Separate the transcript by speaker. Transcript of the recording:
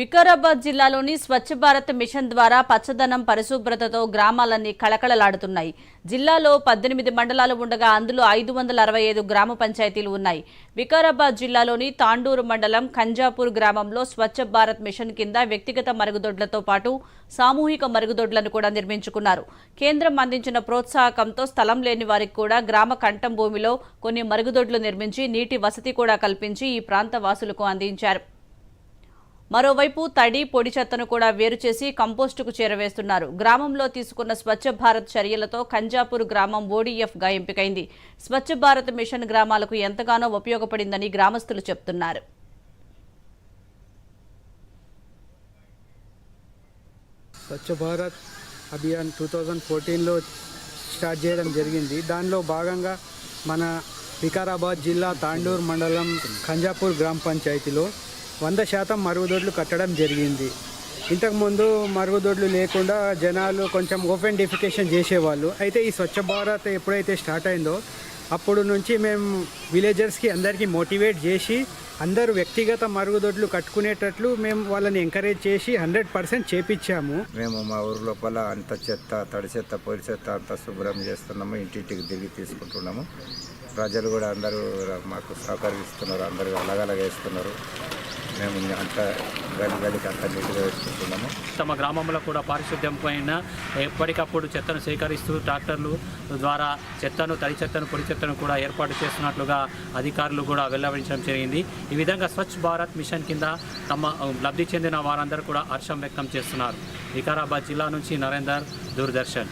Speaker 1: వికారాబాద్ జిల్లాలోని స్వచ్ఛ భారత్ మిషన్ ద్వారా పచ్చదనం పరిశుభ్రతతో గ్రామాలన్నీ కళకళలాడుతున్నాయి. జిల్లాలో పద్దెనిమిది మండలాలు ఉండగా అందులో ఐదు వందల అరవై ఐదు గ్రామ పంచాయతీలు ఉన్నాయి. వికారాబాద్ జిల్లాలోని తాండూరు మండలం ఖంజాపూర్ గ్రామంలో స్వచ్ఛ భారత్ మిషన్ కింద వ్యక్తిగత మరుగుదొడ్లతో పాటు సామూహిక మరుగుదొడ్లను కూడా నిర్మించుకున్నారు. కేంద్రం అందించిన ప్రోత్సాహకంతో స్థలం లేని వారికి కూడా గ్రామ కంఠం భూమిలో కొన్ని మరుగుదొడ్లు నిర్మించి నీటి వసతి కూడా కల్పించి ఈ ప్రాంత వాసులకు అందించారు. మరోవైపు తడి పొడి చెత్తను కూడా వేరు చేసి కంపోస్టుకు చేరవేస్తున్నారు. గ్రామంలో తీసుకున్న స్వచ్ఛ భారత్ చర్యలతో ఖంజాపూర్ గ్రామం ఓడీఎఫ్గా ఎంపికైంది. స్వచ్ఛ భారత్ మిషన్ గ్రామాలకు ఎంతగానో ఉపయోగపడిందని గ్రామస్తులు చెప్తున్నారు.
Speaker 2: స్వచ్ఛ భారత్ అభియాన్ టూ థౌజండ్ ఫోర్టీన్లో స్టార్ట్ చేయడం జరిగింది. దానిలో భాగంగా మన వికారాబాద్ జిల్లా తాండూర్ మండలం ఖంజాపూర్ గ్రామ పంచాయతీలో వంద శాతం మరుగుదొడ్లు కట్టడం జరిగింది. ఇంతకుముందు మరుగుదొడ్లు లేకుండా జనాలు కొంచెం ఓపెన్ డిఫికేషన్ చేసేవాళ్ళు. అయితే ఈ స్వచ్ఛ భారత్ ఎప్పుడైతే స్టార్ట్ అయిందో అప్పుడు నుంచి మేము విలేజర్స్కి అందరికీ మోటివేట్ చేసి అందరూ వ్యక్తిగత మరుగుదొడ్లు కట్టుకునేటట్లు మేము వాళ్ళని ఎంకరేజ్ చేసి హండ్రెడ్ పర్సెంట్ చేపించాము.
Speaker 3: మేము మా ఊరు లోపల అంత చెత్త తడి చెత్త పొడి చెత్త అంతా శుభ్రం చేస్తున్నాము ఇంటింటికి దిగి తీసుకుంటున్నాము. ప్రజలు కూడా అందరూ మాకు సహకరిస్తున్నారు అందరూ అలగలగేస్తున్నారు. మేము అంత అంత నీట్గా వేసుకుంటున్నాము.
Speaker 4: తమ గ్రామంలో కూడా పారిశుద్ధ్యం పైన ఎప్పటికప్పుడు చెత్తను సేకరిస్తూ ట్రాక్టర్లు ద్వారా చెత్తను తడి చెత్తను పొడి చెత్తను కూడా ఏర్పాటు చేస్తున్నట్లుగా అధికారులు కూడా వెల్లడించడం జరిగింది. ఈ విధంగా స్వచ్ఛ భారత్ మిషన్ కింద తమ లబ్ధి చెందిన వారందరూ కూడా హర్షం వ్యక్తం చేస్తున్నారు. వికారాబాద్ జిల్లా నుంచి నరేందర్ దూరదర్శన్.